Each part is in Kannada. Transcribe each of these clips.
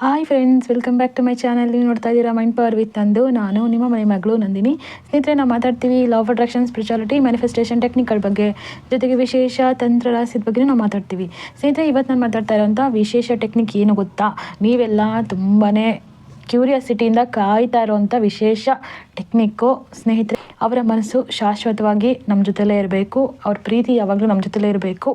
Hi friends welcome back to my channel ನೀವು ನೋಡ್ತಾ ಇದ್ದೀರಾ ಮೈಂಡ್ ಪವರ್ ವಿತ್ ತಂದು ನಾನು ನಿಮ್ಮ ಮನೆ ಮಗಳು ನಂದಿನಿ. ಸ್ನೇಹಿತರೆ, ನಾವು ಮಾತಾಡ್ತೀವಿ ಲಾ ಆಫ್ ಅಟ್ರಾಕ್ಷನ್ ಮ್ಯಾನಿಫೆಸ್ಟೇಷನ್ ಟೆಕ್ನಿಕ್ಗಳ ಬಗ್ಗೆ. ಜೊತೆಗೆ ವಿಶೇಷ ತಂತ್ರ ರಹಸ್ಯದ ಬಗ್ಗೆ ನಾವು ಮಾತಾಡ್ತೀವಿ. ಸ್ನೇಹಿತರೆ ಇವತ್ತು ನಾನು ಮಾತಾಡ್ತಾ ಇರೋಂಥ ವಿಶೇಷ ಟೆಕ್ನಿಕ್ ಏನು ಗೊತ್ತಾ? ನೀವೆಲ್ಲ ತುಂಬಾ ಕ್ಯೂರಿಯಾಸಿಟಿಯಿಂದ ಕಾಯ್ತಾ ಇರೋವಂಥ ವಿಶೇಷ ಟೆಕ್ನಿಕ್ಕು ಸ್ನೇಹಿತರೆ ಅವರ ಮನಸ್ಸು ಶಾಶ್ವತವಾಗಿ ನಮ್ಮ ಜೊತೆಲೇ ಇರಬೇಕು. ಅವ್ರ ಪ್ರೀತಿ ಯಾವಾಗಲೂ ನಮ್ಮ ಜೊತೆಲೇ ಇರಬೇಕು.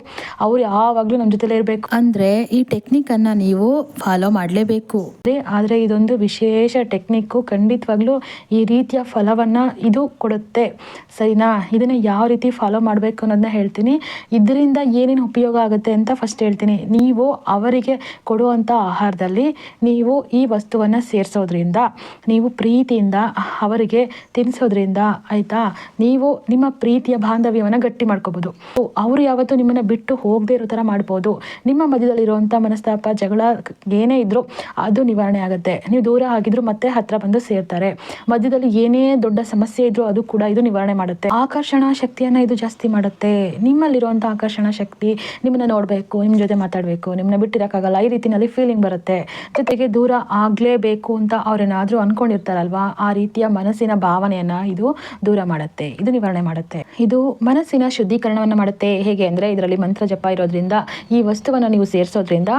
ಅವ್ರು ಯಾವಾಗಲೂ ನಮ್ಮ ಜೊತೆಲೇ ಇರಬೇಕು. ಅಂದರೆ ಈ ಟೆಕ್ನಿಕನ್ನು ನೀವು ಫಾಲೋ ಮಾಡಲೇಬೇಕು. ಅದೇ ಆದರೆ ಇದೊಂದು ವಿಶೇಷ ಟೆಕ್ನಿಕ್ಕು ಖಂಡಿತವಾಗ್ಲೂ ಈ ರೀತಿಯ ಫಲವನ್ನು ಇದು ಕೊಡುತ್ತೆ. ಸರಿನಾ? ಇದನ್ನು ಯಾವ ರೀತಿ ಫಾಲೋ ಮಾಡಬೇಕು ಅನ್ನೋದನ್ನ ಹೇಳ್ತೀನಿ. ಇದರಿಂದ ಏನೇನು ಉಪಯೋಗ ಆಗುತ್ತೆ ಅಂತ ಫಸ್ಟ್ ಹೇಳ್ತೀನಿ. ನೀವು ಅವರಿಗೆ ಕೊಡುವಂಥ ಆಹಾರದಲ್ಲಿ ನೀವು ಈ ವಸ್ತುವನ್ನು ಸೇರಿಸೋದ್ರಿಂದ ನೀವು ಪ್ರೀತಿಯಿಂದ ಅವರಿಗೆ ತಿನ್ನಿಸೋದ್ರಿಂದ ಆಯಿತಾ? ನೀವು ನಿಮ್ಮ ಪ್ರೀತಿಯ ಬಾಂಧವ್ಯವನ್ನು ಗಟ್ಟಿ ಮಾಡ್ಕೋಬೋದು. ಅವರು ಯಾವತ್ತೂ ನಿಮ್ಮನ್ನ ಬಿಟ್ಟು ಹೋಗದೇ ಇರೋ ತರ ಮಾಡ್ಬೋದು. ನಿಮ್ಮ ಮಧ್ಯದಲ್ಲಿರುವಂಥ ಮನಸ್ತಾಪ, ಜಗಳ ಏನೇ ಇದ್ರೂ ಅದು ನಿವಾರಣೆ ಆಗುತ್ತೆ. ನೀವು ದೂರ ಆಗಿದ್ರು ಮತ್ತೆ ಹತ್ರ ಬಂದು ಸೇರ್ತಾರೆ. ಮಧ್ಯದಲ್ಲಿ ಏನೇ ದೊಡ್ಡ ಸಮಸ್ಯೆ ಇದ್ರೂ ಅದು ಕೂಡ ಇದು ನಿವಾರಣೆ ಮಾಡುತ್ತೆ. ಆಕರ್ಷಣಾ ಶಕ್ತಿಯನ್ನ ಇದು ಜಾಸ್ತಿ ಮಾಡುತ್ತೆ. ನಿಮ್ಮಲ್ಲಿರುವಂಥ ಆಕರ್ಷಣಾ ಶಕ್ತಿ ನಿಮ್ಮನ್ನ ನೋಡಬೇಕು ನಿಮ್ಮ ಜೊತೆ ಮಾತಾಡಬೇಕು, ನಿಮ್ಮನ್ನ ಬಿಟ್ಟಿರಕ್ಕಾಗಲ್ಲ. ಈ ರೀತಿನಲ್ಲಿ ಫೀಲಿಂಗ್ ಬರುತ್ತೆ. ಜೊತೆಗೆ ದೂರ ಆಗಲೇಬೇಕು ಅಂತ ಅವ್ರೇನಾದ್ರೂ ಅನ್ಕೊಂಡಿರ್ತಾರಲ್ವಾ? ಆ ರೀತಿಯ ಮನಸ್ಸಿನ ಭಾವನೆಯನ್ನ ಇದು ದೂರ ಮಾಡುತ್ತೆ, ಇದು ನಿವಾರಣೆ ಮಾಡುತ್ತೆ. ಇದು ಮನಸ್ಸಿನ ಶುದ್ಧೀಕರಣವನ್ನು ಮಾಡುತ್ತೆ. ಹೇಗೆ ಅಂದ್ರೆ ಇದರಲ್ಲಿ ಮಂತ್ರ ಜಪ ಇರೋದ್ರಿಂದ, ಈ ವಸ್ತುವನ್ನು ನೀವು ಸೇರಿಸೋದ್ರಿಂದ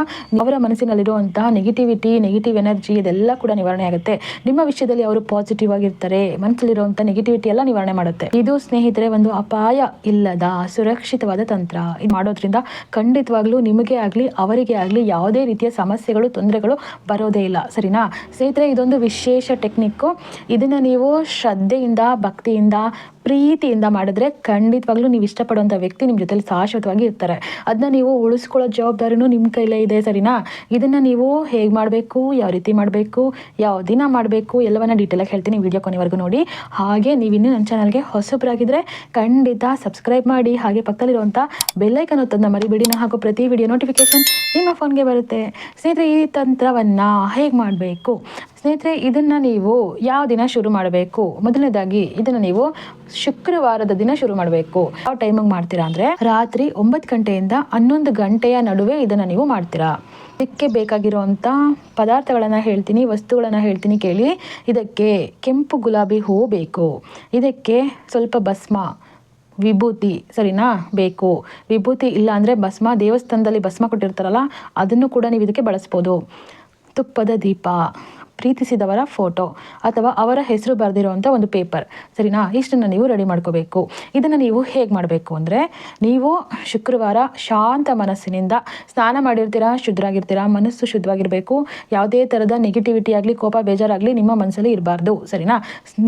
ಅವರ ಮನಸ್ಸಿನಲ್ಲಿರುವಂತಹ ನೆಗೆಟಿವಿಟಿ ನೆಗೆಟಿವ್ ಎನರ್ಜಿ ಇದೆಲ್ಲ ಕೂಡ ನಿವಾರಣೆ ಆಗುತ್ತೆ. ನಿಮ್ಮ ವಿಷಯದಲ್ಲಿ ಅವರು ಪಾಸಿಟಿವ್ ಆಗಿರ್ತಾರೆ ಮನಸ್ಸಲ್ಲಿರುವಂಥ ನೆಗೆಟಿವಿಟಿ ಎಲ್ಲ ನಿವಾರಣೆ ಮಾಡುತ್ತೆ. ಇದು ಸ್ನೇಹಿತರೆ ಒಂದು ಅಪಾಯ ಇಲ್ಲದ, ಸುರಕ್ಷಿತವಾದ ತಂತ್ರ. ಇದು ಮಾಡೋದ್ರಿಂದ ಖಂಡಿತವಾಗ್ಲೂ ನಿಮಗೆ ಆಗಲಿ, ಅವರಿಗೆ ಆಗಲಿ ಯಾವುದೇ ರೀತಿಯ ಸಮಸ್ಯೆಗಳು, ತೊಂದರೆಗಳು ಬರೋದೇ ಇಲ್ಲ. ಸರಿನಾ? ಸ್ನೇಹಿತರೆ, ಇದೊಂದು ವಿಶೇಷ ಟೆಕ್ನಿಕ್ ಇದನ್ನ ನೀವು ಶ್ರದ್ಧೆಯಿಂದ ಭಕ್ತಿಯಿಂದ ಪ್ರೀತಿಯಿಂದ ಮಾಡಿದ್ರೆ ಖಂಡಿತವಾಗ್ಲೂ ನೀವು ಇಷ್ಟಪಡುವಂಥ ವ್ಯಕ್ತಿ ನಿಮ್ಮ ಜೊತೆಲಿ ಶಾಶ್ವತವಾಗಿ ಇರ್ತಾರೆ. ಅದನ್ನ ನೀವು ಉಳಿಸ್ಕೊಳ್ಳೋ ಜವಾಬ್ದಾರಿನೂ ನಿಮ್ಮ ಕೈಲೇ ಇದೆ ಸರಿನಾ? ಇದನ್ನು ನೀವು ಹೇಗೆ ಮಾಡಬೇಕು, ಯಾವ ರೀತಿ ಮಾಡಬೇಕು, ಯಾವ ದಿನ ಮಾಡಬೇಕು ಎಲ್ಲವನ್ನ ಡೀಟೇಲಾಗಿ ಹೇಳ್ತೀನಿ ವಿಡಿಯೋ ಕೊನೆವರೆಗೂ ನೋಡಿ. ಹಾಗೆ ನೀವು ಇನ್ನೂ ನನ್ನ ಚಾನಲ್ಗೆ ಹೊಸಬ್ರಾಗಿದ್ದರೆ ಖಂಡಿತ ಸಬ್ಸ್ಕ್ರೈಬ್ ಮಾಡಿ. ಹಾಗೆ ಪಕ್ಕದಲ್ಲಿರುವಂಥ ಬೆಲ್ಲೈಕನ್ ಒತ್ತೋದನ್ನ ಮರಿಬೇಡಿ. ನಾನು ಹಾಕೋ ಪ್ರತಿ ವಿಡಿಯೋ ನೋಟಿಫಿಕೇಶನ್ ನಿಮ್ಮ ಫೋನ್ಗೆ ಬರುತ್ತೆ. ಸ್ನೇಹಿತರೆ, ಈ ತಂತ್ರವನ್ನು ಹೇಗೆ ಮಾಡಬೇಕು? ಸ್ನೇಹಿತರೆ, ಇದನ್ನು ನೀವು ಯಾವ ದಿನ ಶುರು ಮಾಡಬೇಕು? ಮೊದಲನೇದಾಗಿ ಇದನ್ನು ನೀವು ಶುಕ್ರವಾರದ ದಿನ ಶುರು ಮಾಡಬೇಕು. ಯಾವ ಟೈಮಿಗೆ ಮಾಡ್ತೀರಾ ಅಂದರೆ ರಾತ್ರಿ ಒಂಬತ್ತು ಗಂಟೆಯಿಂದ ಹನ್ನೊಂದು ಗಂಟೆಯ ನಡುವೆ ಇದನ್ನು ನೀವು ಮಾಡ್ತೀರಾ. ಇದಕ್ಕೆ ಬೇಕಾಗಿರುವಂಥ ಪದಾರ್ಥಗಳನ್ನು ಹೇಳ್ತೀನಿ, ವಸ್ತುಗಳನ್ನು ಹೇಳ್ತೀನಿ ಕೇಳಿ. ಇದಕ್ಕೆ ಕೆಂಪು ಗುಲಾಬಿ ಹೂ ಬೇಕು. ಇದಕ್ಕೆ ಸ್ವಲ್ಪ ಭಸ್ಮ, ವಿಭೂತಿ ಸರಿನಾ? ಬೇಕು. ವಿಭೂತಿ ಇಲ್ಲ ಅಂದರೆ ಭಸ್ಮ, ದೇವಸ್ಥಾನದಲ್ಲಿ ಭಸ್ಮ ಕೊಟ್ಟಿರ್ತಾರಲ್ಲ, ಅದನ್ನು ಕೂಡ ನೀವು ಇದಕ್ಕೆ ಬಳಸ್ಬೋದು. ತುಪ್ಪದ ದೀಪ ಪ್ರೀತಿಸಿದವರ ಫೋಟೋ ಅಥವಾ ಅವರ ಹೆಸರು ಬರೆದಿರುವಂಥ ಒಂದು ಪೇಪರ್. ಸರಿನಾ? ಇಷ್ಟನ್ನು ನೀವು ರೆಡಿ ಮಾಡ್ಕೋಬೇಕು. ಇದನ್ನು ನೀವು ಹೇಗೆ ಮಾಡಬೇಕು ಅಂದರೆ, ನೀವು ಶುಕ್ರವಾರ ಶಾಂತ ಮನಸ್ಸಿನಿಂದ ಸ್ನಾನ ಮಾಡಿರ್ತೀರಾ ಶುದ್ಧರಾಗಿರ್ತೀರಾ ಮನಸ್ಸು ಶುದ್ಧವಾಗಿರಬೇಕು, ಯಾವುದೇ ಥರದ ನೆಗೆಟಿವಿಟಿ ಆಗಲಿ, ಕೋಪ, ಬೇಜಾರಾಗಲಿ ನಿಮ್ಮ ಮನಸ್ಸಲ್ಲಿ ಇರಬಾರ್ದು. ಸರಿನಾ?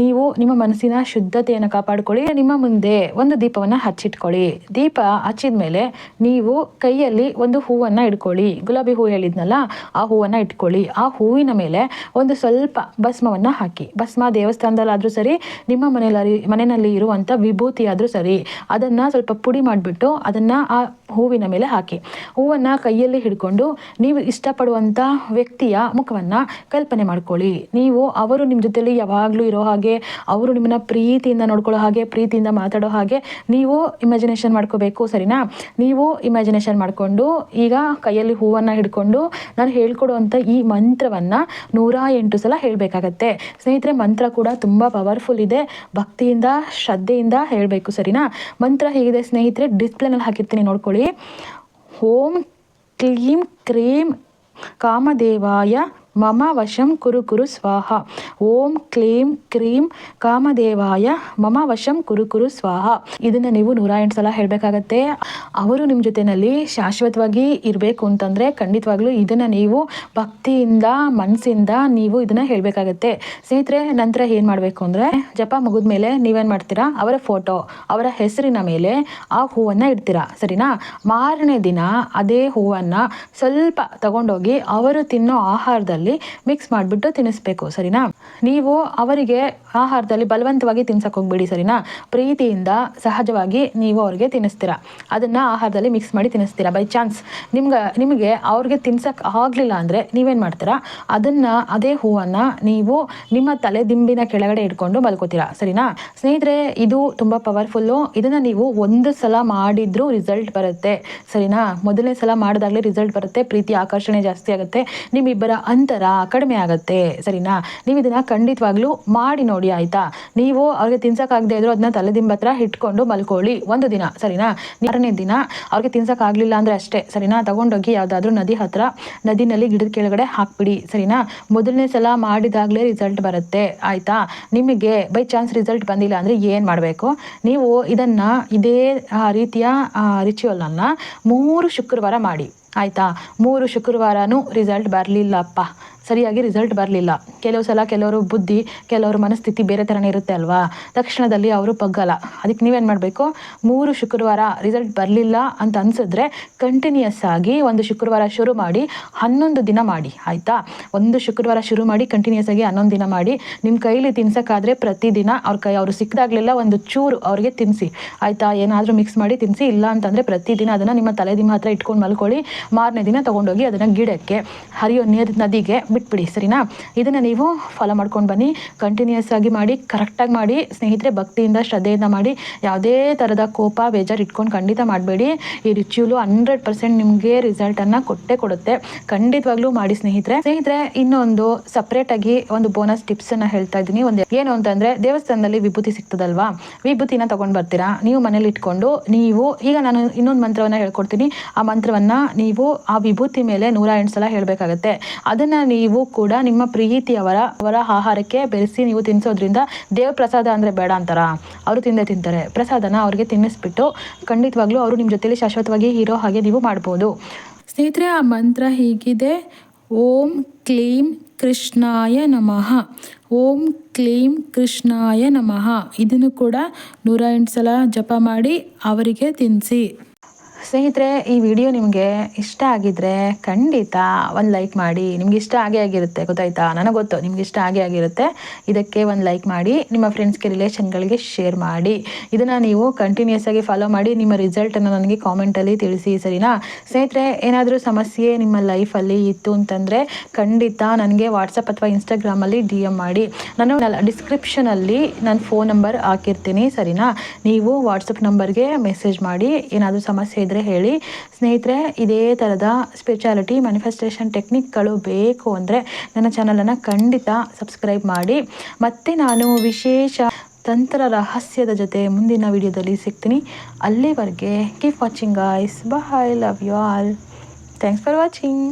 ನೀವು ನಿಮ್ಮ ಮನಸ್ಸಿನ ಶುದ್ಧತೆಯನ್ನು ಕಾಪಾಡಿಕೊಳ್ಳಿ, ನಿಮ್ಮ ಮುಂದೆ ಒಂದು ದೀಪವನ್ನು ಹಚ್ಚಿಟ್ಕೊಳ್ಳಿ. ದೀಪ ಹಚ್ಚಿದ ಮೇಲೆ ನೀವು ಕೈಯಲ್ಲಿ ಒಂದು ಹೂವನ್ನು ಇಟ್ಕೊಳ್ಳಿ ಗುಲಾಬಿ ಹೂ ಹೇಳಿದ್ನಲ್ಲ, ಆ ಹೂವನ್ನು ಇಟ್ಕೊಳ್ಳಿ. ಆ ಹೂವಿನ ಮೇಲೆ ಒಂದು ಸ್ವಲ್ಪ ಭಸ್ಮವನ್ನು ಹಾಕಿ. ಭಸ್ಮ ದೇವಸ್ಥಾನದಲ್ಲಾದರೂ ಸರಿ, ನಿಮ್ಮ ಮನೆಯಲ್ಲಿ ಮನೆಯಲ್ಲಿ ಇರುವಂಥ ವಿಭೂತಿ ಆದರೂ ಸರಿ, ಅದನ್ನು ಸ್ವಲ್ಪ ಪುಡಿ ಮಾಡಿಬಿಟ್ಟು ಅದನ್ನು ಆ ಹೂವಿನ ಮೇಲೆ ಹಾಕಿ. ಹೂವನ್ನು ಕೈಯಲ್ಲಿ ಹಿಡ್ಕೊಂಡು ನೀವು ಇಷ್ಟಪಡುವಂಥ ವ್ಯಕ್ತಿಯ ಮುಖವನ್ನು ಕಲ್ಪನೆ ಮಾಡ್ಕೊಳ್ಳಿ. ನೀವು ಅವರು ನಿಮ್ಮ ಜೊತೆಯಲ್ಲಿ ಯಾವಾಗಲೂ ಇರೋ ಹಾಗೆ, ಅವರು ನಿಮ್ಮನ್ನ ಪ್ರೀತಿಯಿಂದ ನೋಡ್ಕೊಳ್ಳೋ ಹಾಗೆ, ಪ್ರೀತಿಯಿಂದ ಮಾತಾಡೋ ಹಾಗೆ ನೀವು ಇಮ್ಯಾಜಿನೇಷನ್ ಮಾಡ್ಕೋಬೇಕು, ಸರಿನಾ? ನೀವು ಇಮ್ಯಾಜಿನೇಷನ್ ಮಾಡಿಕೊಂಡು ಈಗ ಕೈಯಲ್ಲಿ ಹೂವನ್ನು ಹಿಡ್ಕೊಂಡು ನಾನು ಹೇಳ್ಕೊಡುವಂಥ ಈ ಮಂತ್ರವನ್ನು ನೂರ ಎಂಟು ಸಲ ಹೇಳಬೇಕಾಗತ್ತೆ. ಸ್ನೇಹಿತರೆ, ಮಂತ್ರ ಕೂಡ ತುಂಬ ಪವರ್ಫುಲ್ ಇದೆ. ಭಕ್ತಿಯಿಂದ, ಶ್ರದ್ಧೆಯಿಂದ ಹೇಳಬೇಕು ಸರಿನಾ? ಮಂತ್ರ ಹೇಗಿದೆ ಸ್ನೇಹಿತರೆ? ಡಿಸ್ಪ್ಲೇನಲ್ಲಿ ಹಾಕಿರ್ತೀನಿ ನೋಡ್ಕೊಳ್ಳಿ. ಹೋಮ್ ಕ್ಲೀಂ ಕ್ರೀಮ್ ಕಾಮದೇವಾಯ ಮಮ ವಶಂ ಕುರು ಕುರು ಸ್ವಾಹ. ಓಂ ಕ್ಲೀಂ ಕ್ರೀಂ ಕಾಮದೇವಾಯ ಮಮ ವಶಂ ಕುರು ಕುರು ಸ್ವಾಹ. ಇದನ್ನು ನೀವು ನೂರ ಎಂಟು ಸಲ ಹೇಳಬೇಕಾಗತ್ತೆ. ಅವರು ನಿಮ್ಮ ಜೊತೆಯಲ್ಲಿ ಶಾಶ್ವತವಾಗಿ ಇರಬೇಕು ಅಂತಂದರೆ ಖಂಡಿತವಾಗ್ಲೂ ಇದನ್ನು ನೀವು ಭಕ್ತಿಯಿಂದ ಮನಸ್ಸಿಂದ ನೀವು ಇದನ್ನು ಹೇಳಬೇಕಾಗತ್ತೆ. ಸ್ನೇಹಿತರೆ, ನಂತರ ಏನು ಮಾಡಬೇಕು ಅಂದರೆ, ಜಪ ಮುಗಿದ ಮೇಲೆ ನೀವೇನು ಮಾಡ್ತೀರಾ? ಅವರ ಫೋಟೋ, ಅವರ ಹೆಸರಿನ ಮೇಲೆ ಆ ಹೂವನ್ನು ಇಡ್ತೀರಾ? ಸರಿನಾ? ಮಾರನೇ ದಿನ ಅದೇ ಹೂವನ್ನು ಸ್ವಲ್ಪ ತಗೊಂಡೋಗಿ ಅವರು ತಿನ್ನೋ ಆಹಾರದಲ್ಲಿ ಮಿಕ್ಸ್ ಮಾಡಿಬಿಟ್ಟು ತಿನ್ನಿಸ್ಬೇಕು ಸರಿನಾ? ನೀವು ಅವರಿಗೆ ಆಹಾರದಲ್ಲಿ ಬಲವಂತವಾಗಿ ತಿನ್ಸಕ್ಕೆ ಹೋಗ್ಬೇಡಿ, ಸರಿನಾ? ಪ್ರೀತಿಯಿಂದ ಸಹಜವಾಗಿ ನೀವು ಅವ್ರಿಗೆ ತಿನ್ನಿಸ್ತೀರಾ? ಅದನ್ನು ಆಹಾರದಲ್ಲಿ ಮಿಕ್ಸ್ ಮಾಡಿ ತಿನ್ನಿಸ್ತೀರಾ ಬೈ ಚಾನ್ಸ್ ನಿಮ್ಗೆ, ನಿಮಗೆ ಅವ್ರಿಗೆ ತಿನ್ಸಕ್ಕೆ ಆಗಲಿಲ್ಲ ಅಂದರೆ ನೀವೇನು ಮಾಡ್ತೀರಾ? ಅದನ್ನು, ಅದೇ ಹೂವನ್ನು ನೀವು ನಿಮ್ಮ ತಲೆ ದಿಂಬಿನ ಕೆಳಗಡೆ ಇಟ್ಕೊಂಡು ಮಲ್ಕೋತೀರಾ, ಸರಿನಾ? ಸ್ನೇಹಿತರೆ, ಇದು ತುಂಬ ಪವರ್ಫುಲ್ಲು ಇದನ್ನು ನೀವು ಒಂದು ಸಲ ಮಾಡಿದ್ರೂ ರಿಸಲ್ಟ್ ಬರುತ್ತೆ, ಸರಿನಾ? ಮೊದಲನೇ ಸಲ ಮಾಡಿದಾಗಲೇ ರಿಸಲ್ಟ್ ಬರುತ್ತೆ, ಪ್ರೀತಿ, ಆಕರ್ಷಣೆ ಜಾಸ್ತಿ ಆಗುತ್ತೆ. ನಿಮ್ಮಿಬ್ಬರ ಅಂತರ ಒತ್ತಡ ಕಡಿಮೆ ಆಗುತ್ತೆ. ಸರಿನಾ? ನೀವು ಇದನ್ನು ಖಂಡಿತವಾಗ್ಲೂ ಮಾಡಿ ನೋಡಿ, ಆಯಿತಾ? ನೀವು ಅವ್ರಿಗೆ ತಿನ್ಸೋಕ್ಕಾಗದೇ ಇದ್ರು ಅದನ್ನ ತಲೆದಿಂಬ ಹತ್ರ ಇಟ್ಕೊಂಡು ಮಲ್ಕೊಳ್ಳಿ ಒಂದು ದಿನ, ಸರಿನಾ? ಮಾರನೇ ದಿನ ಅವ್ರಿಗೆ ತಿನ್ಸೋಕ್ಕಾಗಲಿಲ್ಲ ಅಂದರೆ ಅಷ್ಟೇ, ಸರಿನಾ? ತಗೊಂಡೋಗಿ ಯಾವುದಾದ್ರೂ ನದಿ ಹತ್ರ, ನದಿನಲ್ಲಿ ಗಿಡದ ಕೆಳಗಡೆ ಹಾಕ್ಬಿಡಿ, ಸರಿನಾ? ಮೊದಲನೇ ಸಲ ಮಾಡಿದಾಗಲೇ ರಿಸಲ್ಟ್ ಬರುತ್ತೆ, ಆಯಿತಾ? ನಿಮಗೆ ಬೈ ಚಾನ್ಸ್ ರಿಸಲ್ಟ್ ಬಂದಿಲ್ಲ ಅಂದರೆ ಏನು ಮಾಡಬೇಕು? ನೀವು ಇದನ್ನು ಇದೇ ರೀತಿಯ ರಿಚುವಲನ್ನು ಮೂರು ಶುಕ್ರವಾರ ಮಾಡಿ. ಆಯಿತಾ? ಮೂರು ಶುಕ್ರವಾರನೂ ರಿಸಲ್ಟ್ ಬರಲಿಲ್ಲಪ್ಪ. ಸರಿಯಾಗಿ ರಿಸಲ್ಟ್ ಬರಲಿಲ್ಲ. ಕೆಲವು ಸಲ ಕೆಲವರು ಬುದ್ಧಿ, ಕೆಲವರು ಮನಸ್ಥಿತಿ ಬೇರೆ ಥರನೇ ಇರುತ್ತೆ ಅಲ್ವಾ? ತಕ್ಷಣದಲ್ಲಿ ಅವರು ಪಗ್ಗಲ್ಲ ಅದಕ್ಕೆ ನೀವೇನು ಮಾಡಬೇಕು? ಮೂರು ಶುಕ್ರವಾರ ರಿಸಲ್ಟ್ ಬರಲಿಲ್ಲ ಅಂತ ಅನಿಸಿದ್ರೆ ಕಂಟಿನ್ಯೂಸ್ ಆಗಿ ಒಂದು ಶುಕ್ರವಾರ ಶುರು ಮಾಡಿ ಹನ್ನೊಂದು ದಿನ ಮಾಡಿ. ಆಯಿತಾ? ಒಂದು ಶುಕ್ರವಾರ ಶುರು ಮಾಡಿ ಕಂಟಿನ್ಯೂಸ್ ಆಗಿ ಹನ್ನೊಂದು ದಿನ ಮಾಡಿ. ನಿಮ್ಮ ಕೈಲಿ ತಿನ್ಸೋಕ್ಕಾದ್ರೆ ಪ್ರತಿದಿನ ಅವ್ರ ಕೈ, ಅವರು ಸಿಕ್ಕದಾಗಲಿಲ್ಲ ಒಂದು ಚೂರು ಅವ್ರಿಗೆ ತಿನ್ನಿಸಿ ಆಯಿತಾ? ಏನಾದರೂ ಮಿಕ್ಸ್ ಮಾಡಿ ತಿನ್ನಿಸಿ ಇಲ್ಲ ಅಂತಂದರೆ ಪ್ರತಿದಿನ ಅದನ್ನು ನಿಮ್ಮ ತಲೆ ನಿಮ್ಮ ಹತ್ರ ಇಟ್ಕೊಂಡು ಮಲ್ಕೊಳ್ಳಿ. ಮಾರನೇ ದಿನ ತೊಗೊಂಡೋಗಿ ಅದನ್ನು ಗಿಡಕ್ಕೆ, ಹರಿಯೋ ನೀರು ನದಿಗೆ ಬಿಟ್ಬಿಡಿ, ಸರಿನಾ? ಇದನ್ನು ನೀವು ಫಾಲೋ ಮಾಡ್ಕೊಂಡು ಬನ್ನಿ ಕಂಟಿನ್ಯೂಸ್ ಆಗಿ ಮಾಡಿ ಕರೆಕ್ಟಾಗಿ ಮಾಡಿ, ಸ್ನೇಹಿತರೆ, ಭಕ್ತಿಯಿಂದ, ಶ್ರದ್ಧೆಯಿಂದ ಮಾಡಿ, ಯಾವುದೇ ಥರದ ಕೋಪ, ಬೇಜಾರು ಇಟ್ಕೊಂಡು ಖಂಡಿತ ಮಾಡಬೇಡಿ. ಈ ರಿಚ್ಯೂಲು ಹಂಡ್ರೆಡ್ ಪರ್ಸೆಂಟ್ ನಿಮಗೆ ರಿಸಲ್ಟನ್ನು ಕೊಟ್ಟೇ ಕೊಡುತ್ತೆ. ಖಂಡಿತವಾಗ್ಲೂ ಮಾಡಿ, ಸ್ನೇಹಿತರೆ. ಸ್ನೇಹಿತರೆ, ಇನ್ನೊಂದು ಸಪ್ರೇಟಾಗಿ ಒಂದು ಬೋನಸ್ ಟಿಪ್ಸನ್ನು ಹೇಳ್ತಾ ಇದ್ದೀನಿ. ಒಂದು ಏನು ಅಂತಂದರೆ, ದೇವಸ್ಥಾನದಲ್ಲಿ ವಿಭೂತಿ ಸಿಗ್ತದಲ್ವಾ? ವಿಭೂತಿನ ತೊಗೊಂಡು ಬರ್ತೀರಾ? ನೀವು ಮನೇಲಿ ಇಟ್ಕೊಂಡು, ನೀವು, ಈಗ ನಾನು ಇನ್ನೊಂದು ಮಂತ್ರವನ್ನು ಹೇಳ್ಕೊಡ್ತೀನಿ. ಆ ಮಂತ್ರವನ್ನು ನೀವು ಆ ವಿಭೂತಿ ಮೇಲೆ ನೂರ ಎಂಟು ಸಲ ಹೇಳಬೇಕಾಗತ್ತೆ. ಅದನ್ನು ನೀವು ಕೂಡ ನಿಮ್ಮ ಪ್ರೀತಿಯವರ, ಅವರ ಆಹಾರಕ್ಕೆ ಬೆರೆಸಿ ನೀವು ತಿನ್ನಿಸೋದ್ರಿಂದ ದೇವ್ರ ಪ್ರಸಾದ ಅಂದರೆ ಬೇಡ ಅಂತಾರ? ಅವರು ತಿಂದೇ ತಿಂತಾರೆ. ಪ್ರಸಾದನ ಅವ್ರಿಗೆ ತಿನ್ನಿಸ್ಬಿಟ್ಟು ಖಂಡಿತವಾಗ್ಲೂ ಅವರು ನಿಮ್ಮ ಜೊತೆಲಿ ಶಾಶ್ವತವಾಗಿ ಇರೋ ಹಾಗೆ ನೀವು ಮಾಡ್ಬೋದು. ಸ್ನೇಹಿತರೆ, ಆ ಮಂತ್ರ ಹೀಗಿದೆ. ಓಂ ಕ್ಲೀಂ ಕೃಷ್ಣಾಯ ನಮಃ. ಓಂ ಕ್ಲೀಂ ಕೃಷ್ಣಾಯ ನಮಃ. ಇದನ್ನು ಕೂಡ ನೂರ ಎಂಟು ಸಲ ಜಪ ಮಾಡಿ ಅವರಿಗೆ ತಿನ್ನಿಸಿ ಸ್ನೇಹಿತರೆ, ಈ ವಿಡಿಯೋ ನಿಮಗೆ ಇಷ್ಟ ಆಗಿದ್ರೆ ಖಂಡಿತ ಒಂದು ಲೈಕ್ ಮಾಡಿ. ನಿಮ್ಗೆ ಇಷ್ಟ ಆಗೇ ಆಗಿರುತ್ತೆ, ಗೊತ್ತಾಯ್ತಾ? ನನಗೆ ಗೊತ್ತು, ನಿಮ್ಗೆ ಇಷ್ಟ ಆಗೇ ಆಗಿರುತ್ತೆ. ಇದಕ್ಕೆ ಒಂದು ಲೈಕ್ ಮಾಡಿ, ನಿಮ್ಮ ಫ್ರೆಂಡ್ಸ್ಗೆ ರಿಲೇಷನ್ಗಳಿಗೆ ಶೇರ್ ಮಾಡಿ. ಇದನ್ನು ನೀವು ಕಂಟಿನ್ಯೂಸ್ ಆಗಿ ಫಾಲೋ ಮಾಡಿ, ನಿಮ್ಮ ರಿಸಲ್ಟನ್ನು ನನಗೆ ಕಾಮೆಂಟಲ್ಲಿ ತಿಳಿಸಿ, ಸರಿನಾ? ಸ್ನೇಹಿತರೆ, ಏನಾದರೂ ಸಮಸ್ಯೆ ನಿಮ್ಮ ಲೈಫಲ್ಲಿ ಇತ್ತು ಅಂತಂದರೆ ಖಂಡಿತ ನನಗೆ ವಾಟ್ಸಪ್ ಅಥವಾ ಇನ್ಸ್ಟಾಗ್ರಾಮಲ್ಲಿ ಡಿ ಎಂ ಮಾಡಿ. ನಾನು ಡಿಸ್ಕ್ರಿಪ್ಷನಲ್ಲಿ ನನ್ನ ಫೋನ್ ನಂಬರ್ ಹಾಕಿರ್ತೀನಿ, ಸರಿನಾ? ನೀವು ವಾಟ್ಸಪ್ ನಂಬರ್ಗೆ ಮೆಸೇಜ್ ಮಾಡಿ, ಏನಾದರೂ ಸಮಸ್ಯೆ ಇದ್ದರೆ ಹೇಳಿ. ಸ್ನೇಹಿತರೆ, ಇದೇ ಥರದ ಸ್ಪೆಷಾಲಿಟಿ ಮ್ಯಾನಿಫೆಸ್ಟೇಷನ್ ಟೆಕ್ನಿಕ್ಗಳು ಬೇಕು ಅಂದರೆ ನನ್ನ ಚಾನಲನ್ನು ಖಂಡಿತ ಸಬ್ಸ್ಕ್ರೈಬ್ ಮಾಡಿ. ಮತ್ತು ನಾನು ವಿಶೇಷ ತಂತ್ರ ರಹಸ್ಯದ ಜೊತೆ ಮುಂದಿನ ವಿಡಿಯೋದಲ್ಲಿ ಸಿಗ್ತೀನಿ. ಅಲ್ಲಿವರೆಗೆ keep watching guys I love you all thanks for watching